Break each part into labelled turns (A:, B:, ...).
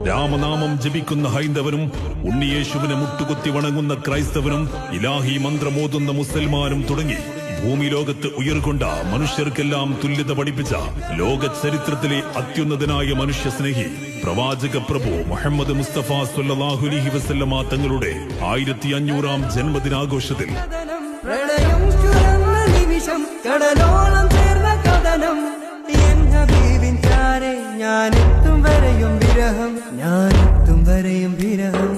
A: രാമനാമം ജപിക്കുന്ന ഹൈന്ദവനും ഉണ്ണിയേശുവിനെ മുട്ടുകുത്തി വണങ്ങുന്ന ക്രൈസ്തവനും ഇലാഹി മന്ത്രമോതുന്ന മുസൽമാനും തുടങ്ങി. ഭൂമി ലോകത്ത് ഉയർകൊണ്ട മനുഷ്യർക്കെല്ലാം തുല്യത പഠിപ്പിച്ച ലോക ചരിത്രത്തിലെ അത്യുന്നതനായ മനുഷ്യ സ്നേഹി പ്രവാചക പ്രഭു മുഹമ്മദ് മുസ്തഫ സല്ലല്ലാഹു അലൈഹി വസല്ലമ തങ്ങളുടെ ആയിരത്തി അഞ്ഞൂറാം ജന്മദിനാഘോഷത്തിൽ
B: ചേർന്ന കടനം എൻ വിരഹം ഞാനെത്തും വരെയും വിരഹം.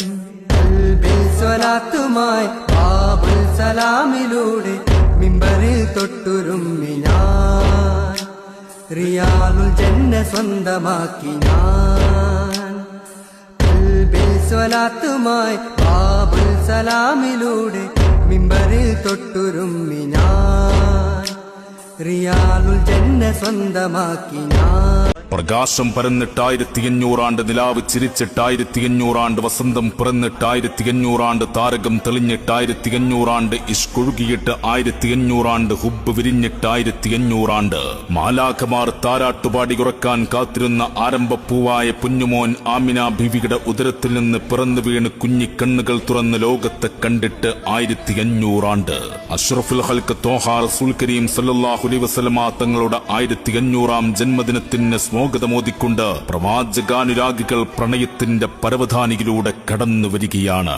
B: അൽബിൽ സ്വലാത്തുമായി ബാബുൽ സലാമിലൂടെ മിമ്പറിൽ തൊട്ടുരുമ്മി ഞാൻ. റിയാലുൽ ജന്ന സ്വന്തമാക്കി ഞാൻ. സ്വലാത്തുമായി ബാബുൽ സലാമിലൂടെ മിമ്പറിൽ തൊട്ടുരുമ്മി ഞാൻ. റിയാലുൽ ജന്ന സ്വന്തമാക്കി ഞാൻ.
C: പ്രകാശം പരന്നിട്ടായിരത്തി അഞ്ഞൂറാണ്ട് നിലാവ് ചിരിച്ചിട്ടായിരത്തി അഞ്ഞൂറാണ്ട് വസന്തം പിറന്നിട്ടായിരത്തി അഞ്ഞൂറാണ്ട് താരകം തെളിഞ്ഞിട്ടായിരത്തി അഞ്ഞൂറാണ്ട് ഇഷ്കൊഴുകിയിട്ട് ആയിരത്തി അഞ്ഞൂറാണ്ട് ഹുബ് വിരിഞ്ഞിട്ടായിരത്തി അഞ്ഞൂറാണ്ട് മാലാഖമാർ താരാട്ടുപാടി കുറയ്ക്കാൻ കാത്തിരുന്ന ആരംഭപ്പൂവായ കുഞ്ഞുമോൻ ആമിന ബിവിയുടെ ഉദരത്തിൽ നിന്ന് പിറന്നു വീണ് കുഞ്ഞിക്കണ്ണുകൾ തുറന്ന് ലോകത്തെ കണ്ടിട്ട് ആയിരത്തി അഞ്ഞൂറാണ്ട് അഷ്റഫുൽ ഹൽക്ക് തോഹാർ സുൽ കരീം സല്ലാഹുലി അലൈഹി വസല്ലമ തങ്ങളുടെ ആയിരത്തി അഞ്ഞൂറാം ജന്മദിനത്തിന് സ്വാഗതമോദിക്കൊണ്ട് പ്രവാചകാനുരാഗികൾ പ്രണയത്തിന്റെ പരവധാനിയിലൂടെ കടന്നു വരികയാണ്